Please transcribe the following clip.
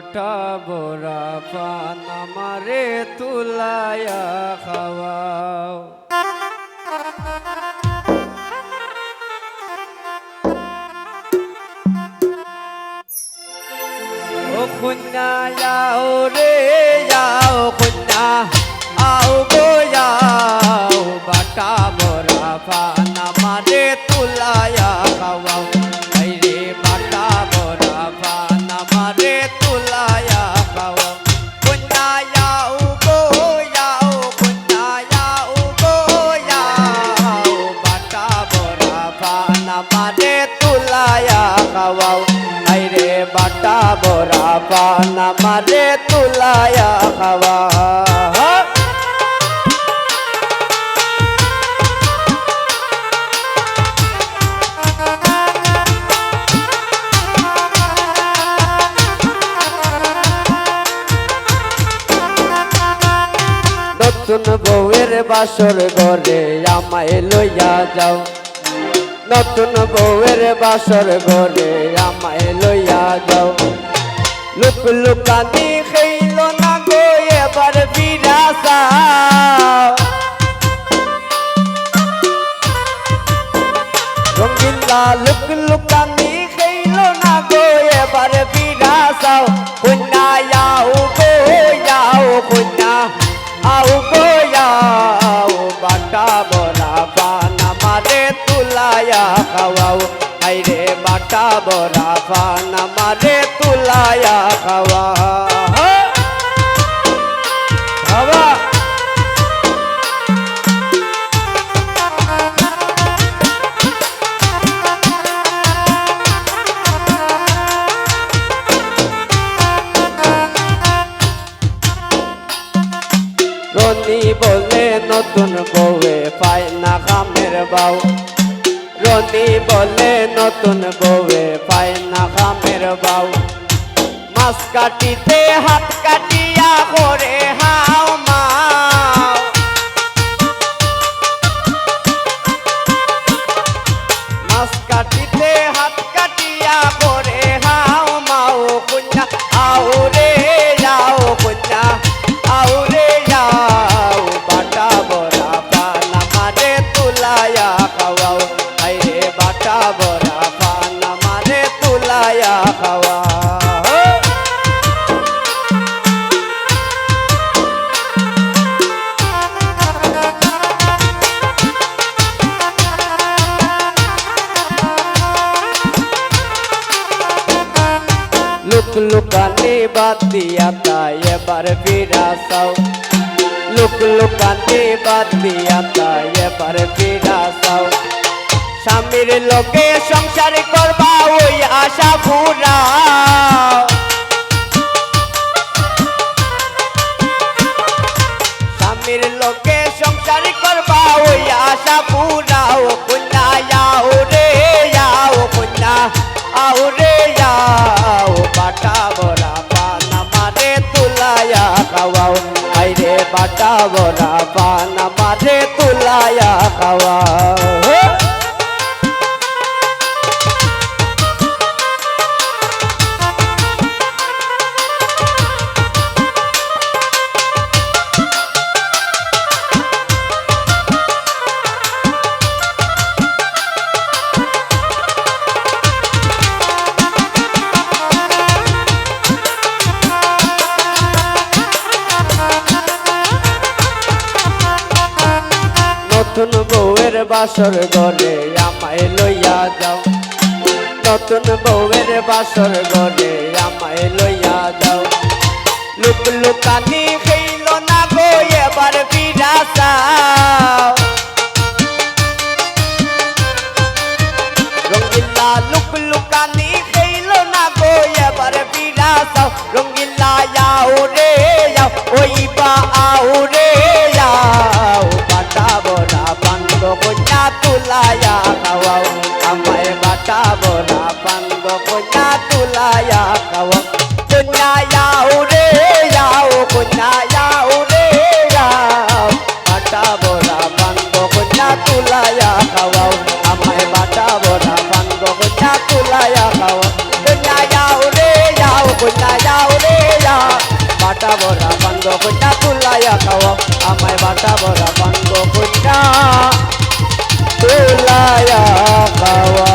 বাটা বোরা পান আমারে তুলায়া খাওয়াও। ও খুন্না যাও রে, যাও খুন্না আও গো, যাও। বাটা বোরা পান আমারে তুলায়া বোরা পান আমারে তুলায়া খাওয়াও নতুন বউয়ের বাসর ঘরে আমায় লইয়া যাও। নতুন বউয়ের বাসর ঘরে আমায় লইয়া যাও। লুক লুকানি খেইল না গো, এবার বিরাসা রঙ্গিলা লুক লুকানি খেইল না গো, এবার বিরাসাও কন্যা যাও গো যাও কন্যা আও গো যাও বাটা বরা পান আমারে তুলায়া খাওয়াও। আইরে বাটা বরা পান আমারে খাওয়া। রনি বলে, নতুন বউয়ে পায় না বাউ। রনি বলে, নতুন বউয়ে পায় না কামের বাউ। মাছ কাটিতে হাত কাটিয়া করে হাও লুকানি বাদ দিয়া তাই এবার ফিরাসাও লুক লুকানি বাদ দিয়া তাই এবার ফিরাসাও স্বামীর লোকে সংসার করবা, ওই আশা ফুরাও বাটা বড়া নতুন বউয়ের বাসর ঘরে আমায় লইয়া যাও। নতুন বউয়ের বাসর ঘরে আমায় লইয়া যাও। লুক লুকানি কন্যা তুলায়া খাও কন্যা যাও রে যাও কন্যা যাও রে যাও বাটা বড়া বাঙ্গ কন্যা তুলায়া খাওয়াও আমায় বাটা বড়া বাঙ্গ কন্যা তুলায়া খাও কন্যা যাও রে যাও কন্যা যাও রে যাও বাটা বড়া বাঙ্গ কন্যা তুলায়া খাওয়াও আমায় বাটা বড়া বাঙ্গ কন্যা তুলায়া খাওয়া